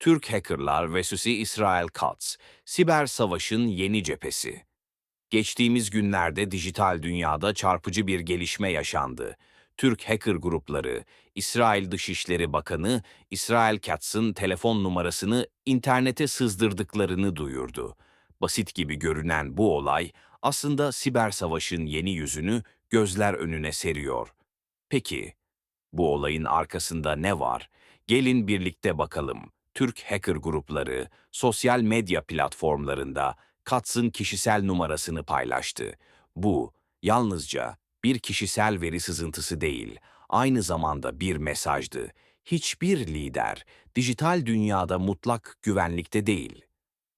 Türk hackerlar vs. İsrail Katz, siber savaşın yeni cephesi. Geçtiğimiz günlerde dijital dünyada çarpıcı bir gelişme yaşandı. Türk hacker grupları, İsrail Dışişleri Bakanı İsrail Katz'ın telefon numarasını internete sızdırdıklarını duyurdu. Basit gibi görünen bu olay aslında siber savaşın yeni yüzünü gözler önüne seriyor. Peki, bu olayın arkasında ne var? Gelin birlikte bakalım. Türk hacker grupları sosyal medya platformlarında Katz'ın kişisel numarasını paylaştı. Bu yalnızca bir kişisel veri sızıntısı değil, aynı zamanda bir mesajdı. Hiçbir lider dijital dünyada mutlak güvenlikte değil.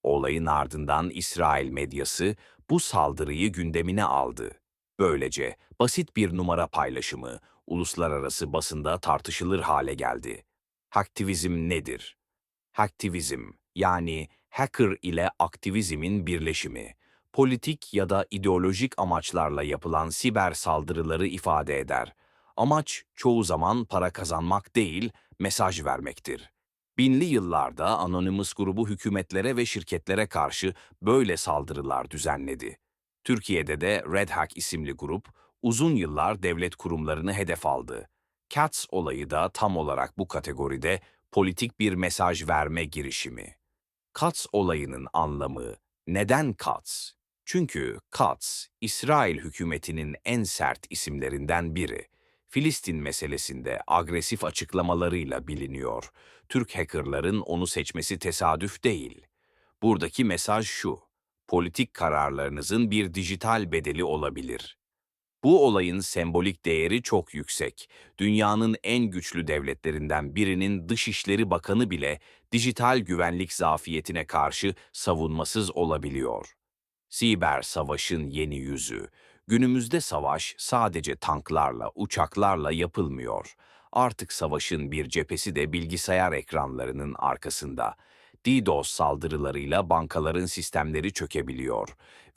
Olayın ardından İsrail medyası bu saldırıyı gündemine aldı. Böylece basit bir numara paylaşımı uluslararası basında tartışılır hale geldi. Haktivizm nedir? Haktivizm yani hacker ile aktivizmin birleşimi, politik ya da ideolojik amaçlarla yapılan siber saldırıları ifade eder. Amaç çoğu zaman para kazanmak değil, mesaj vermektir. Binli yıllarda Anonymous grubu hükümetlere ve şirketlere karşı böyle saldırılar düzenledi. Türkiye'de de Red Hack isimli grup uzun yıllar devlet kurumlarını hedef aldı. Cats olayı da tam olarak bu kategoride politik bir mesaj verme girişimi. Katz olayının anlamı neden Katz? Çünkü Katz, İsrail hükümetinin en sert isimlerinden biri. Filistin meselesinde agresif açıklamalarıyla biliniyor. Türk hackerların onu seçmesi tesadüf değil. Buradaki mesaj şu, politik kararlarınızın bir dijital bedeli olabilir. Bu olayın sembolik değeri çok yüksek. Dünyanın en güçlü devletlerinden birinin Dışişleri Bakanı bile dijital güvenlik zafiyetine karşı savunmasız olabiliyor. Siber savaşın yeni yüzü. Günümüzde savaş sadece tanklarla, uçaklarla yapılmıyor. Artık savaşın bir cephesi de bilgisayar ekranlarının arkasında. DDoS saldırılarıyla bankaların sistemleri çökebiliyor.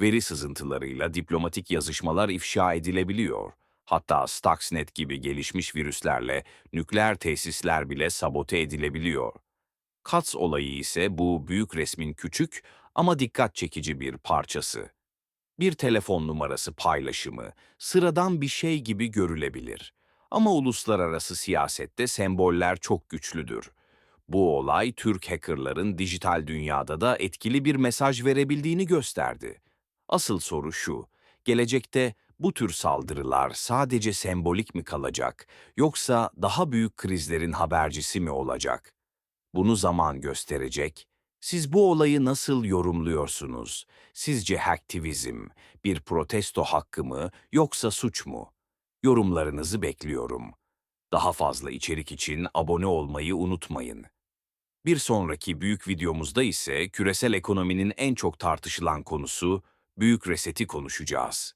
Veri sızıntılarıyla diplomatik yazışmalar ifşa edilebiliyor. Hatta Stuxnet gibi gelişmiş virüslerle nükleer tesisler bile sabote edilebiliyor. Katz olayı ise bu büyük resmin küçük ama dikkat çekici bir parçası. Bir telefon numarası paylaşımı sıradan bir şey gibi görülebilir. Ama uluslararası siyasette semboller çok güçlüdür. Bu olay Türk hackerların dijital dünyada da etkili bir mesaj verebildiğini gösterdi. Asıl soru şu, gelecekte bu tür saldırılar sadece sembolik mi kalacak yoksa daha büyük krizlerin habercisi mi olacak? Bunu zaman gösterecek. Siz bu olayı nasıl yorumluyorsunuz? Sizce hacktivizm bir protesto hakkı mı yoksa suç mu? Yorumlarınızı bekliyorum. Daha fazla içerik için abone olmayı unutmayın. Bir sonraki büyük videomuzda ise küresel ekonominin en çok tartışılan konusu büyük reseti konuşacağız.